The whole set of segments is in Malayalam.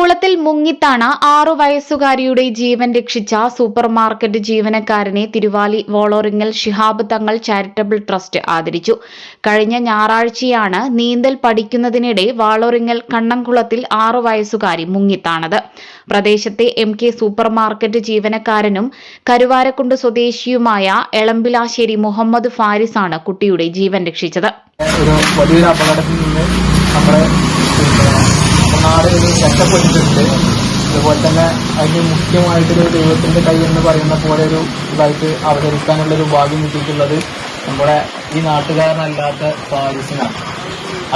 കുളത്തിൽ മുങ്ങിത്താണ് ആറു വയസ്സുകാരിയുടെ ജീവൻ രക്ഷിച്ച സൂപ്പർമാർക്കറ്റ് ജീവനക്കാരനെ തിരുവാലി വോളോറിങ്ങൽ ശിഹാബ് തങ്ങൾ ചാരിറ്റബിൾ ട്രസ്റ്റ് ആദരിച്ചു. കഴിഞ്ഞ ഞായറാഴ്ചയാണ് നീന്തൽ പഠിക്കുന്നതിനിടെ വാളോറിങ്ങൽ കണ്ണംകുളത്തിൽ ആറു വയസ്സുകാരി മുങ്ങിത്താണത്. പ്രദേശത്തെ എം കെ സൂപ്പർ മാർക്കറ്റ് ജീവനക്കാരനും കരുവാരക്കുണ്ട് സ്വദേശിയുമായ എളമ്പിലാശ്ശേരി മുഹമ്മദ് ഫാരിസാണ് കുട്ടിയുടെ ജീവൻ രക്ഷിച്ചത്. നാട് ഒരു രക്ഷപ്പെട്ടിട്ടുണ്ട് അതുപോലെ തന്നെ അതിന് മുഖ്യമായിട്ടൊരു ദൈവത്തിന്റെ കൈ എന്ന് പറയുന്ന പോലെ ഒരു ഇതായിട്ട് അവതരിക്കാനുള്ള ഒരു ഭാഗ്യം കിട്ടിയിട്ടുള്ളത് നമ്മുടെ ഈ നാട്ടുകാരനല്ലാത്ത പാരിസിനാണ്.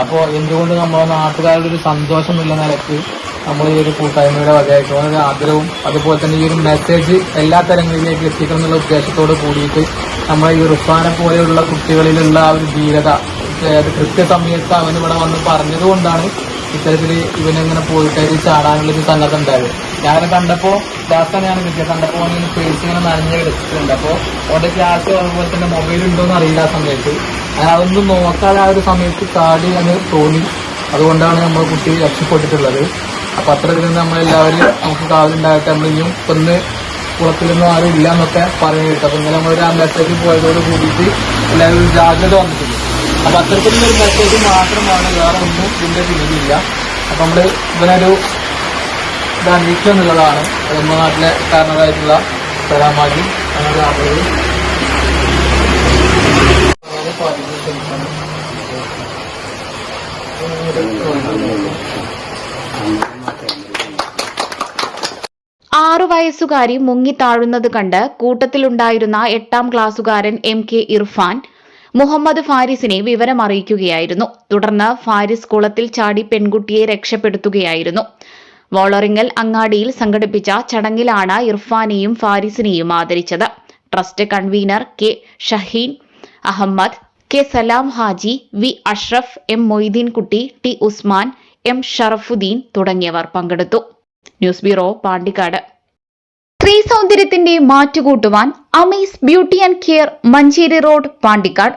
അപ്പോൾ എന്തുകൊണ്ട് നമ്മുടെ നാട്ടുകാരുടെ ഒരു സന്തോഷമുള്ള നിലയ്ക്ക് നമ്മൾ ഈ ഒരു കൂട്ടായ്മയുടെ വകയായിട്ട് ഒരു ആഗ്രഹവും അതുപോലെ തന്നെ ഈ ഒരു മെസ്സേജ് എല്ലാ തലങ്ങളിലേക്ക് എത്തിക്കണം എന്നുള്ള ഉദ്ദേശത്തോട് കൂടിയിട്ട് നമ്മളെ ഈ റുഫാനെ പോലെയുള്ള കുട്ടികളിലുള്ള ആ ഒരു ധീരത കൃത്യസമയത്ത് അവൻ വന്ന് പറഞ്ഞത് കൊണ്ടാണ് ഇത്തരത്തിൽ ഇവനിങ്ങനെ പോയിട്ട് ചാടാനുള്ള ഒരു സന്നദ്ധ ഉണ്ടായത്. ഞാനെ കണ്ടപ്പോ ലാസ്റ്റാണ് ഞാൻ കിട്ടിയത്. കണ്ടപ്പോ അവന് ഫേസ് ഇങ്ങനെ നനഞ്ഞ് കിടച്ചിട്ടുണ്ട് അപ്പോ അവിടെ ക്ലാസ് അതുപോലെ തന്നെ മൊബൈൽ ഉണ്ടോന്ന് അറിയില്ല ആ സമയത്ത്. അതൊന്നും നോക്കാതെ ആ ഒരു സമയത്ത് ചാടി അങ്ങ് തോന്നി. അതുകൊണ്ടാണ് നമ്മൾ കുട്ടി രക്ഷപ്പെട്ടിട്ടുള്ളത്. അപ്പൊ അത്തരത്തിൽ നിന്ന് നമ്മളെല്ലാവരും നമുക്ക് കാവലുണ്ടായിട്ട് നമ്മൾ ഇനിയും ഒന്ന് കുളത്തിലൊന്നും ആരും ഇല്ല എന്നൊക്കെ പറഞ്ഞു കേട്ടു അപ്പൊ ഇങ്ങനെ നമ്മളൊരു അമ്പലത്തേക്ക് പോയതോട് കൂടിയിട്ട് എല്ലാവരും ജാഗ്രത വന്നിട്ടുണ്ട്. അപ്പൊ അത്തരത്തിലുള്ള ഒരു മെസ്സേജ് മാത്രമാണ് വേറെ ഒന്നും ഇതിന്റെ പിന്നിലില്ല. അപ്പൊ നമ്മൾ ഇവനൊരു ഇത് അന്വേഷിക്കുക എന്നുള്ളതാണ്. നമ്മുടെ നാട്ടിലെ കാരണതായിട്ടുള്ള സലാമാജി അങ്ങനെ ആളുകൾ ആറു വയസ്സുകാരി മുങ്ങിത്താഴുന്നത് കണ്ട് കൂട്ടത്തിലുണ്ടായിരുന്ന എട്ടാം ക്ലാസ്സുകാരൻ എം കെ ഇർഫാൻ മുഹമ്മദ് ഫാരിസിനെ വിവരം അറിയിക്കുകയായിരുന്നു. തുടർന്ന് ഫാരിസ് കുളത്തിൽ ചാടി പെൺകുട്ടിയെ രക്ഷപ്പെടുത്തുകയായിരുന്നു. വോളറിങ്ങൽ അങ്ങാടിയിൽ സംഘടിപ്പിച്ച ചടങ്ങിലാണ് ഇർഫാനെയും ഫാരിസിനെയും ആദരിച്ചത്. Trust convener K Shaheen Ahmed K Salam Haji V Ashraf M Moideenkutty T Usman M Sharafuddin തുടങ്ങിയവർ പങ്കെടുത്തു. News bureau Pandikkad. സ്ത്രീ സൗന്ദര്യത്തിന്റെ മാറ്റുകൂട്ടുവാൻ Amaze beauty and care Manjeri road Pandikkad.